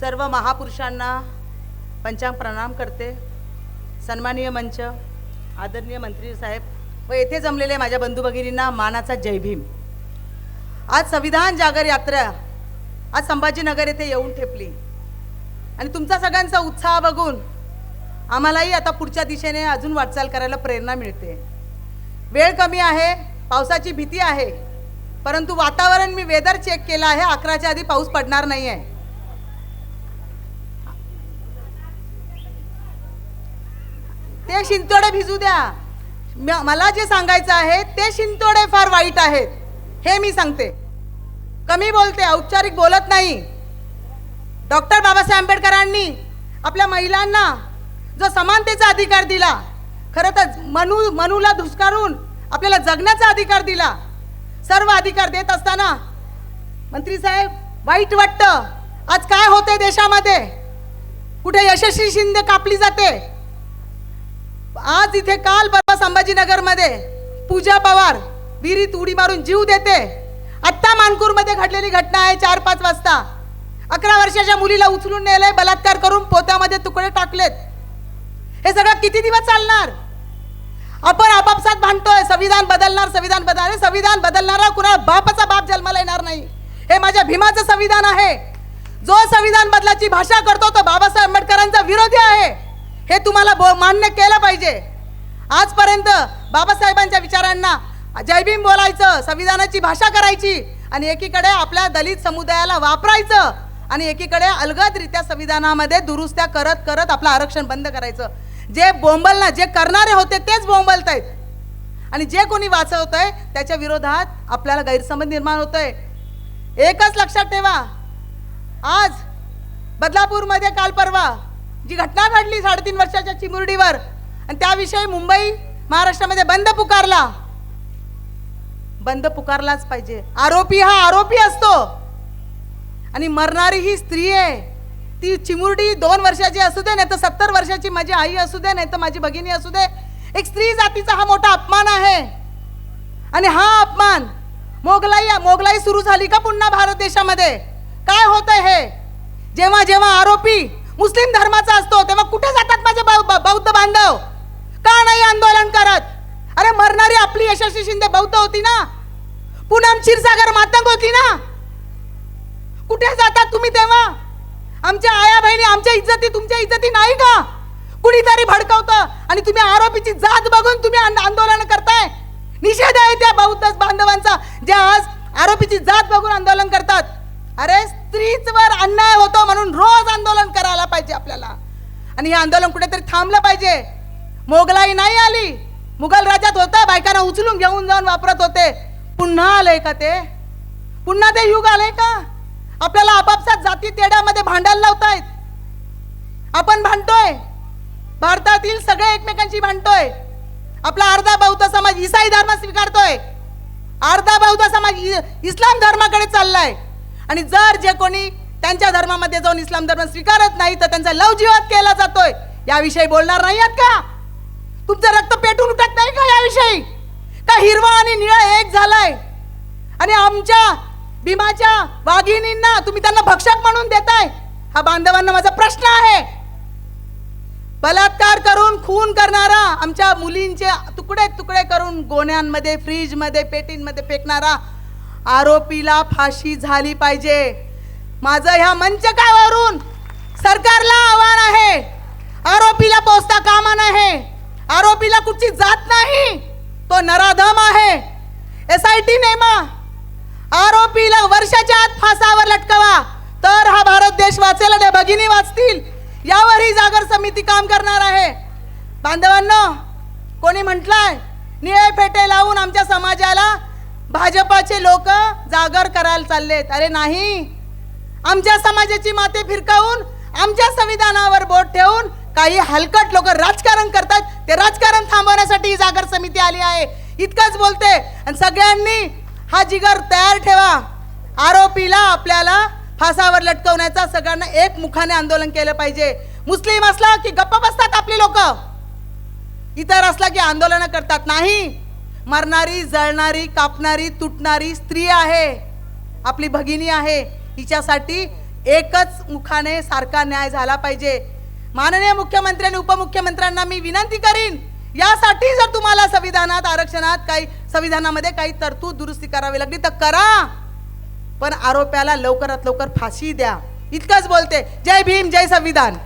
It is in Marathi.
सर्व महापुरुषांना पंचांग प्रणाम करते. सन्माननीय मंच आदरणीय मंत्री साहेब व येथे जमलेले माझ्या बंधू भगिनींना मानाचा जय भीम. आज संविधान जागर यात्रा आज संभाजीनगर येथे येऊन ठेपली. आणि तुमचा सगळ्यांचा उत्साह बघून आम्हालाही आता पुढच्या दिशेने अजून वाटचाल करायला प्रेरणा मिळते. वेळ कमी आहे पावसाची भीती आहे परंतु वातावरण मी वेदर चेक केलं आहे अकराच्या आधी पाऊस पडणार नाही आहे हे शिंतोडे भिजू द्या. मला जे सांगायचं आहे ते शिंतोडे फार वाईट आहेत. हे मी सांगते. कमी बोलते औपचारिक बोलत नाही. डॉक्टर बाबासाहेब आंबेडकरांनी आपल्या महिलांना जो समानतेचा अधिकार दिला खरं तर मनू मनूला धुसकारून आपल्याला जगण्याचा अधिकार दिला सर्व अधिकार देत असताना मंत्री साहेब वाईट वाटतं. आज काय होते देशामध्ये? कुठे यशस्वी शिंदे कापली जाते? आज इथे काल परवा संभाजीनगरमध्ये पूजा पवार विहिरीत उडी मारून जीव देते. आत्ता मानकूरमध्ये घडलेली घटना आहे चार पाच वाजता. अकरा वर्षाच्या मुलीला उचलून नेलंय बलात्कार करून पोत्यामध्ये तुकडे टाकलेत. हे सगळं किती दिवस चालणार? आपण आपापसात भांडतोय संविधान बदलणार संविधान बदलणार. संविधान बदलणारा कुणा बापाचा बाप जन्माला येणार नाही. हे माझ्या भीमाचं संविधान आहे. जो संविधान बदलाची भाषा करतो तो बाबासाहेब आंबेडकरांचा विरोधी आहे. हे तुम्हाला बो- मान्य केलं पाहिजे. आजपर्यंत बाबासाहेबांच्या विचारांना जयभीम बोलायचं संविधानाची भाषा करायची आणि एकीकडे आपल्या दलित समुदायाला वापरायचं आणि एकीकडे अलगदरित्या संविधानामध्ये दुरुस्त्या करत करत आपलं आरक्षण बंद करायचं. जे बोंबलना जे करणारे होते तेच बोंबलत आहेत आणि जे कोणी वाचवत आहे त्याच्या विरोधात आपल्याला गैरसमज निर्माण होत आहे एकच लक्षात ठेवा. आज बदलापूरमध्ये काल परवा जी घटना घडली साडेतीन वर्षाच्या चिमुरडीवर आणि त्याविषयी मुंबई महाराष्ट्रामध्ये बंद पुकारला. बंद पुकारलाच पाहिजे. आरोपी हा आरोपी असतो. आणि मरणारी ही स्त्री आहे. ती चिमुरडी दोन वर्षाची असू दे नाही तर सत्तर वर्षाची माझी आई असू दे नाही तर माझी भगिनी असू दे. एक स्त्री जातीचा हा मोठा अपमान आहे. आणि हा अपमान मोगलाई मोगलाई सुरू झाली का पुन्हा भारत देशामध्ये? काय होत हे? जेव्हा जेव्हा आरोपी मुस्लिम धर्माचा असतो तेव्हा कुठे जातात माझे बौद्ध बांधव? का नाही आंदोलन करत? अरे मरणारी आपली यशस्वी शिंदे बौद्ध होती ना? पूनम क्षीरसागर मातंग होती ना? कुठे जातात तुम्ही तेव्हा? आमच्या आया बहिणी आमच्या इज्जती तुमच्या इज्जती नाही का? कुणीतरी भडकवतं आणि तुम्ही आरोपीची जात बघून तुम्ही आंदोलन करताय? निषेध आहे त्या बौद्ध बांधवांचा जे आज आरोपीची जात बघून आंदोलन करतात. अरे स्त्रीचवर अन्याय पाहिजे आपल्याला. आणि हे आंदोलन कुठेतरी थांबलं पाहिजे. मोगलाई नाही आली. मुघल राज्यात होता बायकांना उचलून घेऊन जाऊन वापरत होते. पुन्हा आलंय का ते? पुन्हा ते युग आलंय का? आपल्याला आपापसात जाती तेड्यामध्ये भांडायला लावतायत. आपण भांडतोय. भारतातील सगळे एकमेकांशी भांडतोय. आपला अर्धा बौद्ध समाज इसाई धर्म स्वीकारतोय. अर्धा बौद्ध समाज इस्लाम धर्माकडे चाललाय. आणि जर जे कोणी त्यांच्या धर्मामध्ये जाऊन इस्लाम धर्म स्वीकारत नाही तर त्यांचा लवजीवात केला जातोय. याविषयी बोलणार नाही आहात का? तुमचं रक्त पेटून उठत नाही का याविषयी? का हिरवा आणि निळा एक झालाय? आणि आमच्या भीमाच्या वाघिणींना तुम्ही त्यांना भक्षक म्हणून देताय? हा बांधवांना माझा प्रश्न आहे. बलात्कार करून खून करणारा आमच्या मुलींचे तुकडे तुकडे करून गोण्यांमध्ये फ्रीजमध्ये पेटींमध्ये फेकणारा आरोपीला फाशी झाली पाहिजे. माझं ह्या मंचकावरून सरकारला आव्हान आहे. आरोपीला पोचता कामा नाही आरोपीला कुठची जात नाही. तो नराधम आहे. एस आय टी नेमा. आरोपीला वर्षाच्या आत फासावर लटकवा. तर हा भारत देश वाचेल आणि भगिनी वाचतील. यावर ही जागर समिती काम करणार आहे. बांधवांनो कोणी म्हटलंय निळे फेटे लावून आमच्या समाजाला भाजपाचे लोक जागर करायला चाललेत. अरे नाही. आमच्या समाजाची माते फिरकावून आमच्या संविधानावर बोट ठेवून काही हलकट लोक राजकारण करतात ते राजकारण थांबवण्यासाठी ही जागर समिती आली आहे. इतकंच बोलते आणि सगळ्यांनी हा जिगर तयार ठेवा. आरोपीला आपल्याला फासावर लटकवण्याचा सगळ्यांना एक मुखाने आंदोलन केलं पाहिजे. मुस्लिम असला की गप्प बसतात आपली लोक. इतर असला की आंदोलन करतात. नाही मरणारी जळणारी कापणारी तुटणारी स्त्री आहे. आपली भगिनी आहे. हिच्यासाठी एकच मुखाने सारखा न्याय झाला पाहिजे. माननीय मुख्यमंत्री आणि उपमुख्यमंत्र्यांना मी विनंती करीन यासाठी जर तुम्हाला संविधानात आरक्षणात काही संविधानामध्ये काही तरतूद दुरुस्ती करावी लागली तर करा. पण आरोप्याला लवकरात लवकर फाशी द्या. इतकंच बोलते जय भीम जय संविधान.